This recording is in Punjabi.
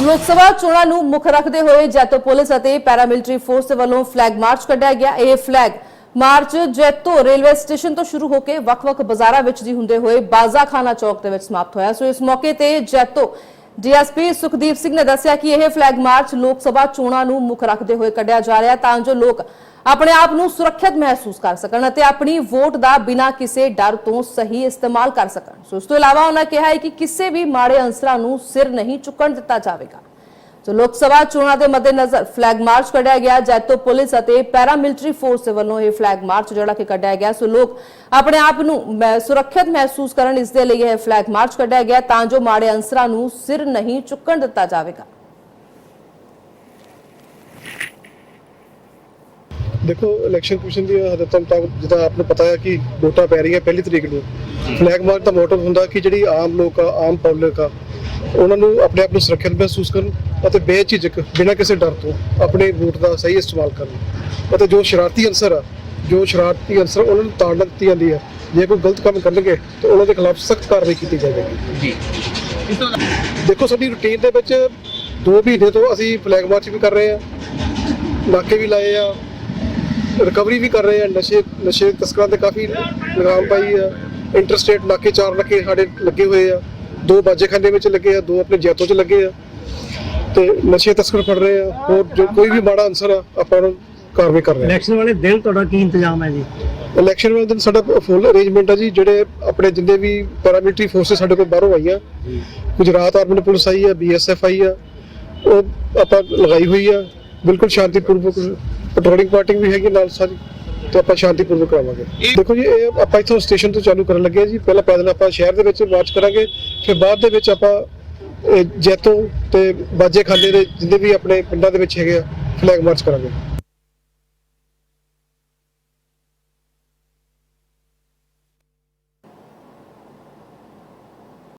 ਲੋਕ ਸਭਾ ਚੋਣਾਂ ਨੂੰ ਮੁੱਖ ਰੱਖਦੇ ਹੋਏ ਜੈਤੋ ਪੁਲਿਸ ਅਤੇ ਪੈਰਾਮਿਲਟਰੀ ਫੋਰਸ ਦੇ ਵੱਲੋਂ ਫਲੈਗ ਮਾਰਚ ਕੱਢਿਆ ਗਿਆ। ਇਹ flag march Jaito railway station ਤੋਂ ਸ਼ੁਰੂ ਹੋ ਕੇ ਵੱਖ-ਵੱਖ ਬਾਜ਼ਾਰਾਂ ਵਿੱਚ ਦੀ ਹੁੰਦੇ ਹੋਏ ਬਾਜ਼ਾਖਾਨਾ ਚੌਕ ਦੇ ਵਿੱਚ ਸਮਾਪਤ ਹੋਇਆ। ਸੋ ਇਸ ਮੌਕੇ ਤੇ ਜੈਤੋ ਡੀਐਸਪੀ ਸੁਖਦੀਪ ਸਿੰਘ ਨੇ ਦੱਸਿਆ ਕਿ ਇਹ ਫਲੈਗ ਮਾਰਚ ਲੋਕ ਸਭਾ ਚੋਣਾਂ ਨੂੰ ਮੁੱਖ ਰੱਖਦੇ ਹੋਏ ਕੱਢਿਆ ਜਾ ਰਿਹਾ ਤਾਂ ਜੋ ਲੋਕ ਆਪਣੇ ਆਪ ਨੂੰ ਸੁਰੱਖਿਅਤ ਮਹਿਸੂਸ ਕਰ ਸਕਣ ਅਤੇ ਆਪਣੀ ਵੋਟ ਦਾ ਬਿਨਾਂ ਕਿਸੇ ਡਰ ਤੋਂ ਸਹੀ ਇਸਤੇਮਾਲ ਕਰ ਸਕਣ। ਸੋ ਇਸ ਤੋਂ ਇਲਾਵਾ ਉਹਨਾਂ ਕਿਹਾ ਹੈ ਕਿ ਕਿਸੇ ਵੀ ਮਾੜੇ ਅੰਸਰਾਂ ਨੂੰ ਸਿਰ ਨਹੀਂ ਚੁੱਕਣ ਦਿੱਤਾ ਜਾਵੇਗਾ। ਸੋ ਲੋਕ ਸਭਾ ਚੋਣਾਂ ਦੇ ਮੱਦੇਨਜ਼ਰ ਫਲੈਗ ਮਾਰਚ ਕੱਢਿਆ ਗਿਆ। ਜੈਤੋ ਪੁਲਿਸ ਅਤੇ ਪੈਰਾਮਿਲਟਰੀ ਫੋਰਸ ਦੇ ਵੱਲੋਂ ਇਹ ਫਲੈਗ ਮਾਰਚ ਜਿਹੜਾ ਕਿ ਕੱਢਿਆ ਗਿਆ। ਸੋ ਲੋਕ ਆਪਣੇ ਆਪ ਨੂੰ ਸੁਰੱਖਿਅਤ ਮਹਿਸੂਸ ਕਰਨ ਇਸ ਦੇ ਲਈ ਇਹ ਫਲੈਗ ਮਾਰਚ ਕੱਢਿਆ ਗਿਆ ਤਾਂ ਜੋ ਮਾੜੇ ਅੰਸਰਾਂ ਨੂੰ ਸਿਰ ਨਹੀਂ ਚੁੱਕਣ ਦਿੱਤਾ ਜਾਵੇਗਾ। ਦੇਖੋ ਇਲੈਕਸ਼ਨ ਕਮਿਸ਼ਨ ਦੀ ਹਦਾਇਤਾਂ ਮੁਤਾਬਕ ਜਿੱਦਾਂ ਆਪ ਨੂੰ ਪਤਾ ਹੈ ਕਿ ਵੋਟਾਂ ਪੈ ਰਹੀਆਂ ਪਹਿਲੀ ਤਰੀਕ ਨੂੰ। ਫਲੈਗ ਮਾਰਚ ਦਾ ਮੋਟਿਵ ਹੁੰਦਾ ਕਿ ਜਿਹੜੀ ਆਮ ਲੋਕ ਆ ਆਮ ਪਬਲਿਕ ਆ ਉਹਨਾਂ ਨੂੰ ਆਪਣੇ ਆਪ ਨੂੰ ਸੁਰੱਖਿਅਤ ਮਹਿਸੂਸ ਕਰਨ ਅਤੇ ਬੇਝਿਜਕ ਬਿਨਾਂ ਕਿਸੇ ਡਰ ਤੋਂ ਆਪਣੇ ਵੋਟ ਦਾ ਸਹੀ ਇਸਤੇਮਾਲ ਕਰਨ। ਅਤੇ ਜੋ ਸ਼ਰਾਰਤੀ ਅਨਸਰ ਆ ਜੋ ਸ਼ਰਾਰਤੀ ਅਨਸਰ ਉਹਨਾਂ ਨੂੰ ਤਾੜਨਾ ਦਿੱਤੀ ਜਾਂਦੀ ਹੈ ਜੇ ਕੋਈ ਗਲਤ ਕੰਮ ਕਰਨਗੇ ਤਾਂ ਉਹਨਾਂ ਦੇ ਖਿਲਾਫ ਸਖਤ ਕਾਰਵਾਈ ਕੀਤੀ ਜਾਵੇਗੀ। ਜੀ। ਦੇਖੋ ਸਾਡੀ ਰੁਟੀਨ ਦੇ ਵਿੱਚ 2 ਮਹੀਨੇ ਤੋਂ ਅਸੀਂ ਫਲੈਗ ਮਾਰਚ ਵੀ ਕਰ ਰਹੇ ਆ ਨਾਕੇ ਵੀ ਲਾਏ ਆ ਰਿਕਵਰੀ ਵੀ ਕਰ ਰਹੇ ਆ ਨਸ਼ੇ ਨਸ਼ੇ ਤਸਕਰਾਂ ਤੇ ਕਾਫੀ ਲਗਾਮ ਪਾਈ ਆ ਇੰਟਰਸਟੇਟ ਨਾਕੇ ਚਾਰ ਨਾਕੇ ਸਾਡੇ ਲੱਗੇ ਹੋਏ ਆ। ਦੋ ਬਾਜੇਖਾਨੇ ਵਿੱਚ ਲੱਗੇ ਆ ਦੋ ਆਪਣੇ ਜੈਤੋ 'ਚ ਲੱਗੇ ਆ। ਤੇ ਨਸ਼ੇ ਤਸਕਰ ਫੜ ਰਹੇ ਆ। ਹੋਰ ਜੋ ਕੋਈ ਵੀ ਮਾੜਾ ਅਨਸਰ ਆ ਆਪਾਂ ਨੂੰ ਕਾਰਵਾਈ ਕਰ ਰਹੇ ਆ। ਇਲੈਕਸ਼ਨ ਵਾਲੇ ਦਿਨ ਤੁਹਾਡਾ ਕੀ ਇੰਤਜ਼ਾਮ ਹੈ ਜੀ? ਇਲੈਕਸ਼ਨ ਵਾਲੇ ਦਿਨ ਸਾਡਾ ਫੁੱਲ ਅਰੇਂਜਮੈਂਟ ਆ ਜੀ ਜਿਹੜੇ ਆਪਣੇ ਜਿੰਨੇ ਵੀ ਪੈਰਾਮਿਲਟਰੀ ਫੋਰਸਸ ਸਾਡੇ ਕੋਲ ਬਾਹਰੋਂ ਆਈਆਂ। ਗੁਜਰਾਤ ਆਰਮੀ ਪੁਲਿਸ ਆਈ ਆ ਬੀਐਸਐਫ ਆਈ ਆ ਉਹ ਆਪਾਂ ਲਗਾਈ ਹੋਈ ਆ। ਬਿਲਕੁਲ ਸ਼ਾਂਤੀਪੂਰਵਕ ਪੈਟਰੋਲਿੰਗ ਪਾਰਟਿੰਗ ਵੀ ਹੈਗੀ ਨਾਲ ਸਾਰੀ। ਤੇ ਆਪਾਂ ਸ਼ਾਂਤੀਪੂਰਵਕ ਕਰਾਵਾਂਗੇ। ਦੇਖੋ ਜੀ ਇਹ ਆਪਾਂ ਇੱਥੋਂ ਸਟੇਸ਼ਨ ਤੋਂ ਚਾਲੂ ਕਰਨ ਲੱਗੇ ਆ ਜੀ। ਪਹਿਲਾਂ ਪੈਦਲ ਆਪਾਂ ਸ਼ਹਿਰ ਦੇ ਵਿੱਚ ਮਾਰਚ ਕਰਾਂਗੇ। ਫਿਰ ਬਾਅਦ ਦੇ ਵਿੱਚ ਆਪਾਂ ਜੈਤੋ ਤੇ ਬਾਜੇ ਖਾਨੇ ਦੇ ਜਿੰਨੇ ਵੀ ਆਪਣੇ ਪਿੰਡਾਂ ਦੇ ਵਿੱਚ ਹੈਗੇ ਆ ਫਲੈਗ ਮਾਰਚ ਕਰਾਂਗੇ।